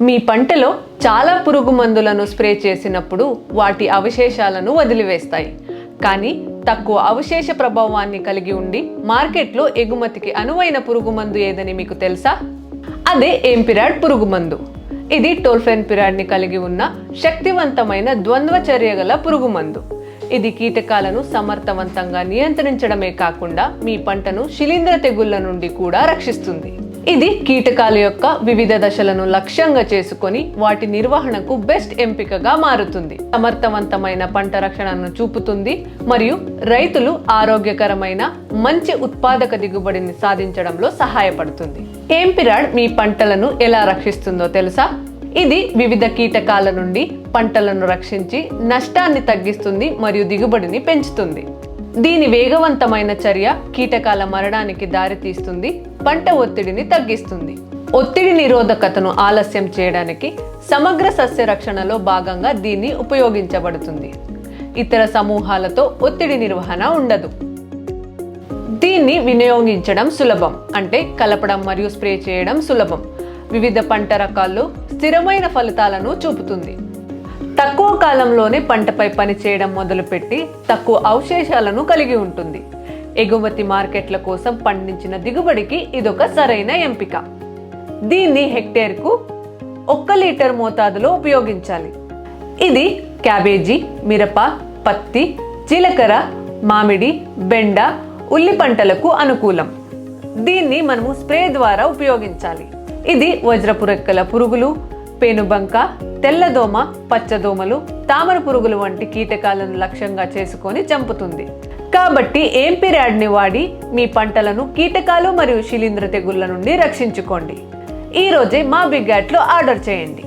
మీ పంటలో చాలా పురుగు మందులను స్ప్రే చేసినప్పుడు వాటి అవశేషాలను వదిలివేస్తాయి. కానీ తక్కువ అవశేష ప్రభావాన్ని కలిగి ఉండి మార్కెట్లో ఎగుమతికి అనువైన పురుగు మందు ఏదని మీకు తెలుసా? అదే ఏంపిరాడ్ పురుగు మందు ఇది టోల్ఫెన్ పిరాడ్ని కలిగి ఉన్న శక్తివంతమైన ద్వంద్వ చర్య గల పురుగు మందు ఇది కీటకాలను సమర్థవంతంగా నియంత్రించడమే కాకుండా మీ పంటను శిలీంద్ర తెగుళ్ళ నుండి కూడా రక్షిస్తుంది. ఇది కీటకాల యొక్క వివిధ దశలను లక్ష్యంగా చేసుకొని వాటి నిర్వహణకు బెస్ట్ ఎంపికగా మారుతుంది. సమర్థవంతమైన పంట రక్షణను చూపుతుంది మరియు రైతులు ఆరోగ్యకరమైన మంచి ఉత్పాదక దిగుబడిని సాధించడంలో సహాయపడుతుంది. ఏంపిరాడ్ మీ పంటలను ఎలా రక్షిస్తుందో తెలుసా? ఇది వివిధ కీటకాల నుండి పంటలను రక్షించి నష్టాన్ని తగ్గిస్తుంది మరియు దిగుబడిని పెంచుతుంది. దీని వేగవంతమైన చర్య కీటకాల మరణానికి దారితీస్తుంది పంట ఒత్తిడిని తగ్గిస్తుంది. ఒత్తిడి నిరోధకతను ఆలస్యం చేయడానికి సమగ్ర సస్య రక్షణలో భాగంగా దీన్ని ఉపయోగించబడుతుంది. ఇతర సమూహాలతో ఒత్తిడి నిర్వహణ ఉండదు. దీన్ని వినియోగించడం సులభం అంటే కలపడం మరియు స్ప్రే చేయడం సులభం. వివిధ పంట రకాల్లో స్థిరమైన ఫలితాలను చూపుతుంది. తక్కువ కాలంలోనే పంటపై పనిచేయడం మొదలుపెట్టి తక్కువ అవశేషాలను కలిగి ఉంటుంది. ఎగుమతి మార్కెట్ల కోసం పండించిన దిగుబడికి ఇదొక సరైన ఎంపిక. దీన్ని హెక్టేర్కు ఒక్క లీటర్ మోతాదులో ఉపయోగించాలి. ఇది క్యాబేజీ మిరప పత్తి జీలకర్ర మామిడి బెండ ఉల్లి పంటలకు అనుకూలం. దీన్ని మనము స్ప్రే ద్వారా ఉపయోగించాలి. ఇది వజ్రపురెక్కల పురుగులు పేనుబంక తెల్లదోమ పచ్చదోమలు తామర పురుగులు వంటి కీటకాలను లక్ష్యంగా చేసుకొని చంపుతుంది. కాబట్టి ఏంపిరాడ్ని వాడి మీ పంటలను కీటకాలు మరియు శిలీంద్ర తెగుళ్ళ నుండి రక్షించుకోండి. ఈరోజే మా బిగ్యాట్లో ఆర్డర్ చేయండి.